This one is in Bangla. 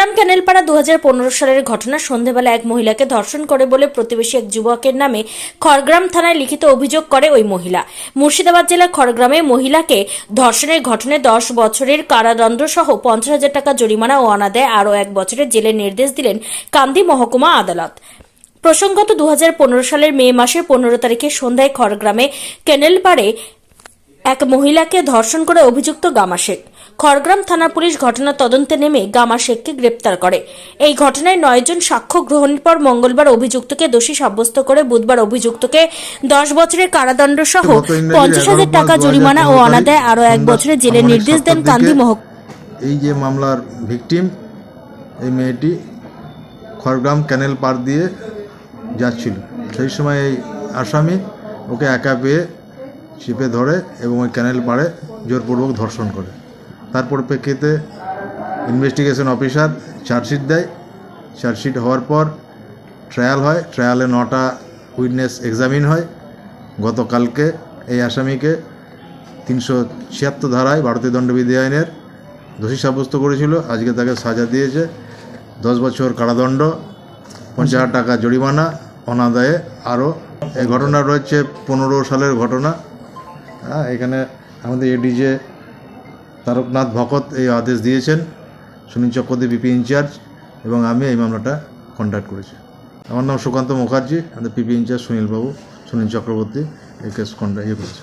খড়গ্রাম ক্যানেলপাড়া দু হাজার পনেরো সালের ঘটনা সন্ধেবেলা এক মহিলাকে ধর্ষণ করে বলে প্রতিবেশী এক যুবকের নামে খড়গ্রাম থানায় লিখিত অভিযোগ করে ওই মহিলা। মুর্শিদাবাদ জেলার খড়গ্রামে মহিলাকে ধর্ষণের ঘটনায় দশ বছরের কারাদণ্ড সহ পঞ্চাশ হাজার টাকা জরিমানা ও অনাদায় আরও এক বছরের জেলের নির্দেশ দিলেন কান্দি মহকুমা আদালত। প্রসঙ্গত দু হাজার পনেরো সালের মে মাসের পনেরো তারিখে সন্ধ্যায় খড়গ্রামে কেনেলপাড়ে এক মহিলাকে ধর্ষণ করে অভিযুক্ত গামা শেখ খড়গ্রাম থানা পুলিশ ঘটনা তদন্তে নেমে গামা শেখকে গ্রেপ্তার করে। এই ঘটনায় নয়জন সাক্ষ্য গ্রহণের পর মঙ্গলবার অভিযুক্তকে দোষী সাব্যস্ত করে বুধবার অভিযুক্তকে দশ বছরের কারাদণ্ড সহ পঞ্চাশ হাজার টাকা জরিমানা ও অনাদায় আরও এক বছরের জেলের নির্দেশ দেন কান্দি মহকুমা এই যে মামলার ভিকটিম এই মেয়েটি খড়গ্রাম ক্যানেল পার দিয়ে যাচ্ছিল। সেই সময় এই আসামি ওকে একা পেয়ে চিপে ধরে এবং ওই ক্যানেল পাড়ে জোরপূর্বক ধর্ষণ করে। তারপর প্রেক্ষিতে ইনভেস্টিগেশন অফিসার চার্জশিট দেয়। চার্জশিট হওয়ার পর ট্রায়াল হয়। ট্রায়ালে নটা উইটনেস এক্সামিন হয়। গতকালকে এই আসামিকে তিনশো ছিয়াত্তর ধারায় ভারতীয় দণ্ডবিধি আইনের দোষী সাব্যস্ত করেছিল। আজকে তাকে সাজা দিয়েছে। দশ বছর কারাদণ্ড, পঞ্চাশ হাজার টাকা জরিমানা, অনাদায়ে আরও। এই ঘটনা রয়েছে পনেরো সালের ঘটনা। হ্যাঁ এখানে আমাদের এডিজে তারকনাথ ভকত এই আদেশ দিয়েছেন, সুনীল চক্রবর্তী বিপি ইনচার্জ, এবং আমি এই মামলাটা কন্ডাক্ট করেছি। আমার নাম সুকান্ত মুখার্জি আমাদের পিপি ইনচার্জ সুনীলবাবু, সুনীল চক্রবর্তী, এই কেস কন্ডাক্ট ইয়ে করেছে